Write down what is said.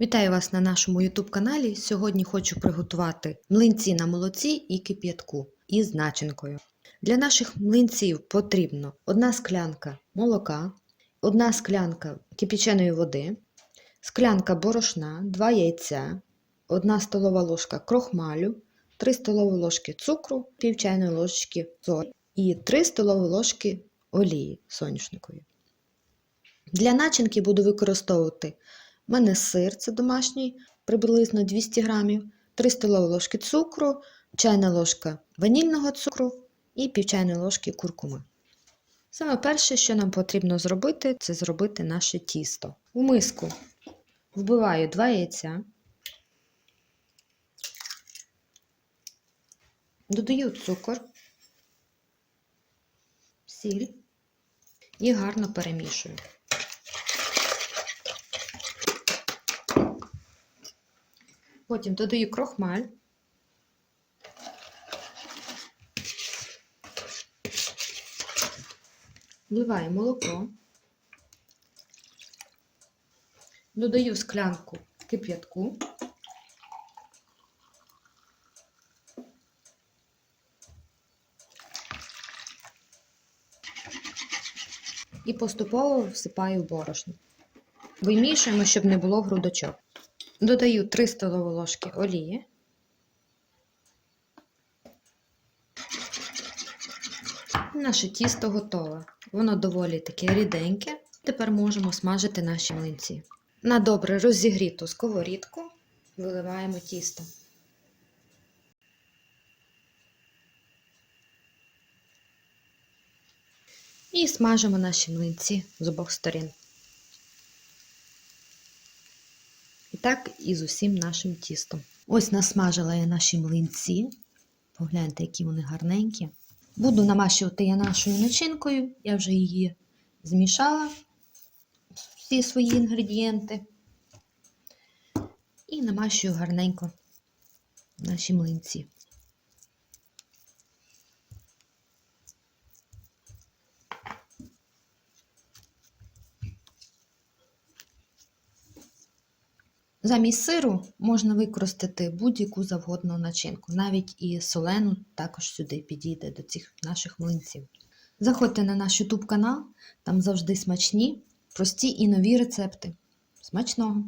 Вітаю вас на нашому YouTube каналі. Сьогодні хочу приготувати млинці на молоці і кип'ятку із начинкою. Для наших млинців потрібно одна склянка молока, одна склянка кипяченої води, склянка борошна, 2 яйця, 1 столова ложка крохмалю, 3 столові ложки цукру, пів чайної ложки солі і 3 столові ложки олії соняшникової. Для начинки буду використовувати у мене сир, це домашній, приблизно 200 грамів, 3 столові ложки цукру, чайна ложка ванільного цукру і пів чайної ложки куркуми. Саме перше, що нам потрібно зробити, це зробити наше тісто. У миску вбиваю 2 яйця, додаю цукор, сіль і гарно перемішую. Потім додаю крохмаль. Вливаю молоко. Додаю склянку кип'ятку. І поступово всипаю борошно. Вимішуємо, щоб не було грудочок. Додаю 3 столові ложки олії. Наше тісто готове. Воно доволі таке ріденьке. Тепер можемо смажити наші млинці. На добре розігріту сковорідку виливаємо тісто. І смажимо наші млинці з обох сторін. І так і з усім нашим тістом. Ось насмажила я наші млинці. Погляньте, які вони гарненькі. Буду намащувати я нашою начинкою. Я вже її змішала, всі свої інгредієнти. І намащую гарненько наші млинці. Замість сиру можна використати будь-яку завгодну начинку, навіть і солену також сюди підійде до цих наших млинців. Заходьте на наш YouTube канал, там завжди смачні, прості і нові рецепти. Смачного!